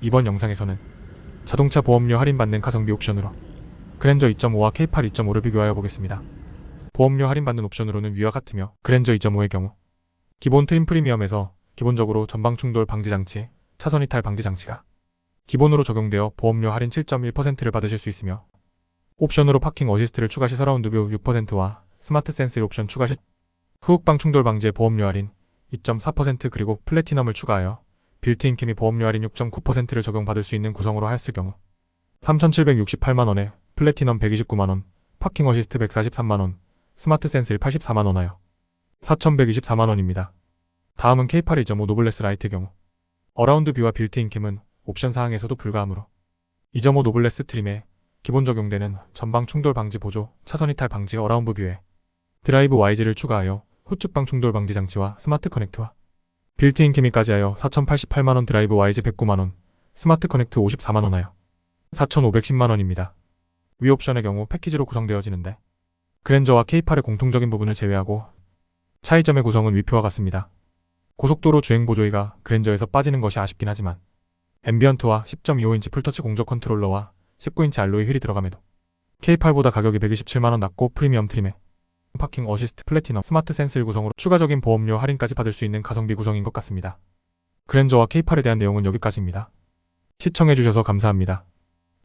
이번 영상에서는 자동차 보험료 할인받는 가성비 옵션으로 그랜저 2.5와 K8 2.5를 비교하여 보겠습니다. 보험료 할인받는 옵션으로는 위와 같으며 그랜저 2.5의 경우 기본 트림 프리미엄에서 기본적으로 전방 충돌 방지 장치, 차선 이탈 방지 장치가 기본으로 적용되어 보험료 할인 7.1%를 받으실 수 있으며 옵션으로 파킹 어시스트를 추가 시 서라운드 뷰 6%와 스마트 센스 옵션 추가 시 후uk방 충돌 방지에 보험료 할인 2.4% 그리고 플래티넘을 추가하여 빌트인 캠이 보험료 할인 6.9%를 적용받을 수 있는 구성으로 하였을 경우 3,768만원에 플래티넘 129만원, 파킹 어시스트 143만원, 스마트 센스 84만원 하여 4,124만원입니다. 다음은 K8 2.5 노블레스 라이트 경우 어라운드 뷰와 빌트인 캠은 옵션 사항에서도 불가하므로 2.5 노블레스 트림에 기본 적용되는 전방 충돌 방지 보조, 차선 이탈 방지 어라운드 뷰에 드라이브 와이즈를 추가하여 후측방 충돌 방지 장치와 스마트 커넥트와 빌트인 케미까지 하여 4,088만원 드라이브 와이즈 109만원, 스마트 커넥트 54만원 하여 4,510만원입니다. 위 옵션의 경우 패키지로 구성되어지는데 그랜저와 K8의 공통적인 부분을 제외하고 차이점의 구성은 위표와 같습니다. 고속도로 주행 보조이가 그랜저에서 빠지는 것이 아쉽긴 하지만 앰비언트와 10.25인치 풀터치 공조 컨트롤러와 19인치 알로이 휠이 들어감에도 K8보다 가격이 127만원 낮고 프리미엄 트림에 파킹 어시스트 플래티넘 스마트 센스 구성으로 추가적인 보험료 할인까지 받을 수 있는 가성비 구성인 것 같습니다. 그랜저와 K8에 대한 내용은 여기까지입니다. 시청해주셔서 감사합니다.